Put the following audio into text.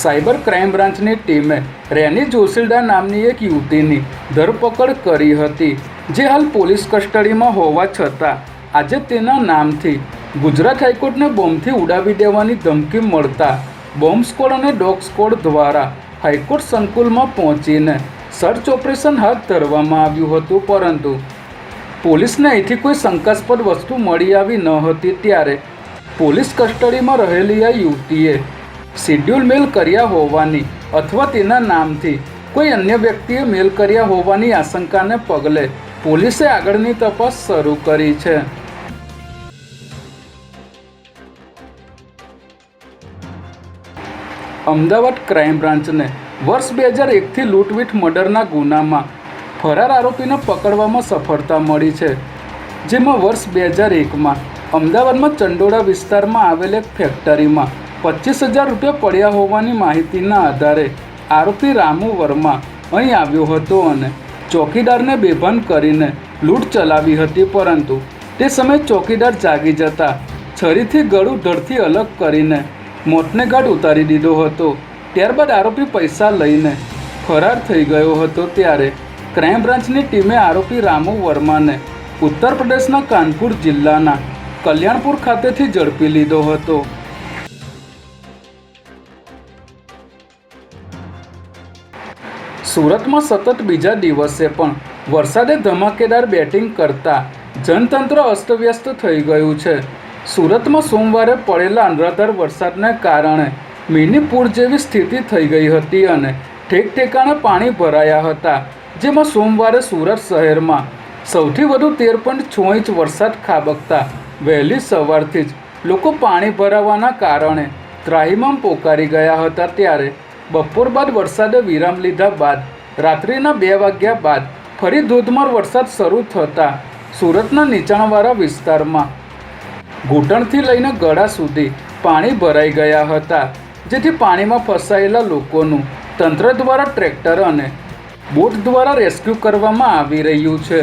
Cyber crime બ્રાન્ચની ટીમે રેની જોશીલડા નામની એક યુવતીની ધરપકડ કરી હતી, જે હાલ પોલીસ કસ્ટડીમાં હોવા છતાં આજે તેના નામથી ગુજરાત હાઈકોર્ટને બોમ્બથી ઉડાવી દેવાની ધમકી મળતા બોમ્બ સ્કોડ અને ડોગ સ્કોડ દ્વારા હાઈકોર્ટ સંકુલમાં પહોંચીને સર્ચ ઓપરેશન હાથ ધરવામાં આવ્યું હતું, પરંતુ પોલીસને અહીંથી કોઈ શંકાસ્પદ વસ્તુ મળી આવી ન હતી, ત્યારે પોલીસ કસ્ટડીમાં રહેલી આ યુવતીએ શિડ્યુલ મેલ કર્યા હોવાની અથવા તેના નામથી કોઈ અન્ય વ્યક્તિએ મેલ કર્યા હોવાની આશંકાને પગલે પોલીસે આગળની તપાસ શરૂ કરી છે. અમદાવાદ ક્રાઇમ બ્રાન્ચને વર્ષ બે હજાર એકથી લૂંટવીટ મર્ડરના ગુનામાં ફરાર આરોપીને પકડવામાં સફળતા મળી છે. જેમાં વર્ષ બે હજાર એકમાં અમદાવાદમાં ચંડોળા વિસ્તારમાં આવેલ એક ફેક્ટરીમાં પચીસ હજાર રૂપિયા પડ્યા હોવાની માહિતીના આધારે આરોપી રામુ વર્મા અહીં આવ્યો હતો અને ચોકીદારને બેભાન કરીને લૂંટ ચલાવી હતી, પરંતુ તે સમયે ચોકીદાર જાગી જતા છરીથી ગળું ધડથી અલગ કરીને મોતને ગાઢ ઉતારી દીધો હતો. ત્યારબાદ આરોપી પૈસા લઈને ફરાર થઈ ગયો હતો. ત્યારે ક્રાઇમ બ્રાન્ચની ટીમે આરોપી રામુ વર્માને ઉત્તર પ્રદેશના કાનપુર જિલ્લાના કલ્યાણપુર ખાતેથી ઝડપી લીધો હતો. સુરતમાં સતત બીજા દિવસે પણ વરસાદે ધમાકેદાર બેટિંગ કરતા જનતંત્ર અસ્તવ્યસ્ત થઈ ગયું છે. સુરતમાં સોમવારે પડેલા અનરાધાર વરસાદને કારણે મિનીપુર જેવી સ્થિતિ થઈ ગઈ હતી અને ઠેક ઠેકાણે પાણી ભરાયા હતા. જેમાં સોમવારે સુરત શહેરમાં સૌથી વધુ તેર પોઈન્ટ છ ઇંચ વરસાદ ખાબકતા વહેલી સવારથી જ લોકો પાણી ભરાવાના કારણે ત્રાહિમામ પોકારી ગયા હતા. ત્યારે બપોર બાદ વરસાદે વિરામ લીધા બાદ, રાત્રિના બે વાગ્યા બાદ ફરી ધોધમાર વરસાદ શરૂ થતાં સુરતના નીચાણવાળા વિસ્તારમાં ઘૂંટણથી લઈને ગળા સુધી પાણી ભરાઈ ગયા હતા, જેથી પાણીમાં ફસાયેલા લોકોનું તંત્ર દ્વારા ટ્રેક્ટર અને બોટ દ્વારા રેસ્ક્યુ કરવામાં આવી રહ્યું છે.